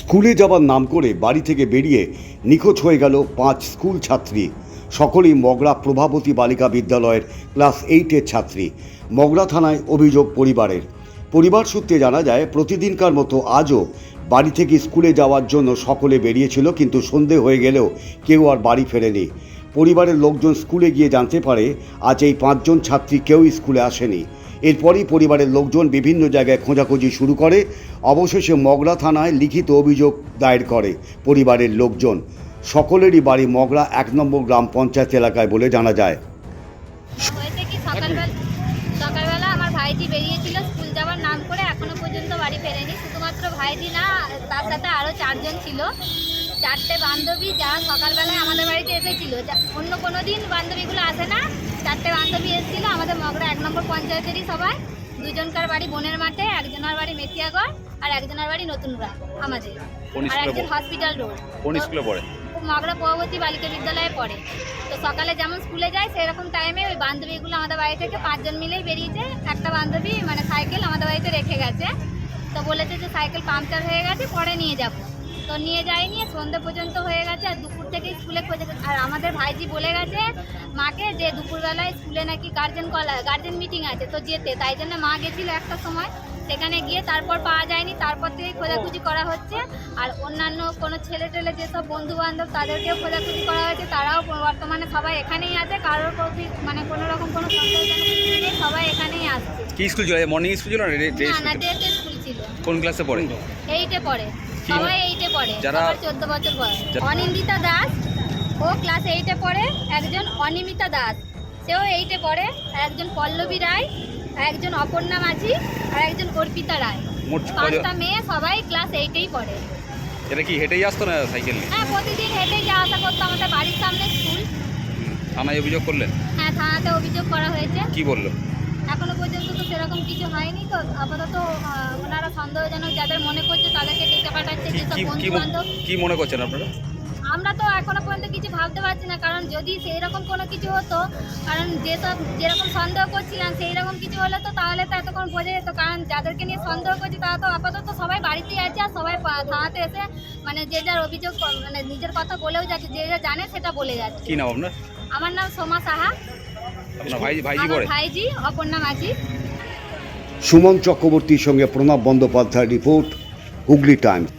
স্কুলে যাবার নাম করে বাড়ি থেকে বেরিয়ে নিখোঁজ হয়ে গেল পাঁচ স্কুল ছাত্রী। সকলেই মগরা প্রভাবতী বালিকা বিদ্যালয়ের ক্লাস এইটের ছাত্রী। মগরা থানায় অভিযোগ পরিবারের। পরিবার সূত্রে জানা যায়, প্রতিদিনকার মতো আজও বাড়ি থেকে স্কুলে যাওয়ার জন্য সকলে বেরিয়েছিল, কিন্তু সন্ধে হয়ে গেলেও কেউ আর বাড়ি ফেরেনি। পরিবারের লোকজন স্কুলে গিয়ে জানতে পারে, আজ এই পাঁচজন ছাত্রী কেউ স্কুলে আসেনি। এরপরই পরিবারের লোকজন বিভিন্ন জায়গায় খোঁজাখুঁজি শুরু করে। অবশেষে মগরা থানায় লিখিত অভিযোগ দায়ের করে পরিবারের লোকজন। সকলেরই বাড়ি মগরা এক নম্বর গ্রাম পঞ্চায়েত এলাকায় বলে জানা যায়। সকালবেলা আমার ভাইজি বেরিয়েছিল স্কুল যাওয়ার নাম করে এখনও পর্যন্ত বাড়ি ফেরেনি। শুধুমাত্র ভাইজি না, তার সাথে আরও চারজন ছিল। চারটে বান্ধবী যারা সকালবেলায় আমাদের বাড়িতে এসেছিল। অন্য কোনো দিন বান্ধবীগুলো আসে না চারটে বান্ধবী এসেছিল আমাদের মগরা এক নম্বর পঞ্চায়েতেরই সবাই। দুজনকার বাড়ি বোনের মাঠে একজনের বাড়ি মেথিয়াগড় আর একজনের বাড়ি নতুন গ্রাম আমাদের আর একজন হসপিটাল রোড কোন স্কুলে পড়ে? মগরা পরবর্তী বালিকা বিদ্যালয়ে পড়ে। তো সকালে যেমন স্কুলে যায় সেরকম টাইমে ওই বান্ধবীগুলো আমাদের বাড়ি থেকে পাঁচজন মিলেই বেরিয়েছে। একটা বান্ধবী মানে সাইকেল আমাদের বাড়িতে রেখে গেছে। তো বলেছে যে সাইকেল পাংচার হয়ে গেছে পরে নিয়ে যাব। তো নিয়ে যায়নি সন্ধে পর্যন্ত হয়ে গেছে আর দুপুর থেকে স্কুলে খোঁজে আর আমাদের ভাইজি বলে গেছে মাকে যে দুপুরবেলায় স্কুলে নাকি গার্জেন কলা গার্জেন মিটিং আছে তো যেতে। তাই জন্য মা গেছিল একটা সময়। সেখানে গিয়ে তারপর পাওয়া যায়নি। তারপর থেকে খোঁজাখুঁজি করা হচ্ছে। আর অন্যান্য কোনো ছেলে টেলে যেসব বন্ধু বান্ধব তাদেরকেও খোঁজাখুঁজি করা হয়েছে তারাও বর্তমানে সবাই এখানেই আছে। কারোর প্রতি মানে কোনো রকম কোনো নেই সবাই এখানেই আসছে। কি স্কুল ছিল? মর্নিং স্কুল ছিল না স্কুল ছিল? কোন ক্লাসে পড়ে? এইটে পড়ে? সবাই এইটে পড়ে যারা- চোদ্দ বছর বয়স। অনিন্দিতা দাস ও ক্লাস এইটে পড়ে একজন অনিমিতা দাস। সেও এইটে পড়ে আর একজন পল্লবী রায় আর একজন অপর্ণা মাঝি আর একজন অর্পিতা রায়। পাঁচটা মেয়ে সবাই ক্লাস এইটেই পড়ে। এটা কি হেঁটেই আসতো না সাইকেল নিয়ে? হ্যাঁ প্রতিদিন হেঁটে যাওয়া আসা করতো আমাদের বাড়ির সামনে স্কুল থানায় অভিযোগ করলেন? হ্যাঁ থানাতে অভিযোগ করা হয়েছে। কি বলল? এখনও পর্যন্ত তো সেরকম কিছু হয়নি তো। আপাতত ওনারা সন্দেহজনক যাদের মনে করছে তাদেরকে ডেকে পাঠাচ্ছে কি যেসব কি বন্ধু বান্ধব কি মনে করছেন আপনারা? আমরা তো এখনও পর্যন্ত কিছু ভাবতে পারছি না কারণ যদি সেই রকম কোনো কিছু হতো কারণ যেসব যেরকম সন্দেহ করছিলাম সেই রকম কিছু হলে তো তাহলে তো এতক্ষণ বোঝা যেত কারণ যাদেরকে নিয়ে সন্দেহ করছি তারা তো আপাতত সবাই বাড়িতেই আছে আর সবাই থানাতে এসে মানে যে যার অভিযোগ মানে নিজের কথা বলেও যাচ্ছে যে যা জানে সেটা বলে যাচ্ছে। কি নাম আপনার? আমার নাম সোমা সাহা। ভাইজি আমার পড়ে? ভাইজি সুমন চক্রবর্তীর সঙ্গে প্রণব বন্দ্যোপাধ্যায় রিপোর্ট হুগলি টাইমস।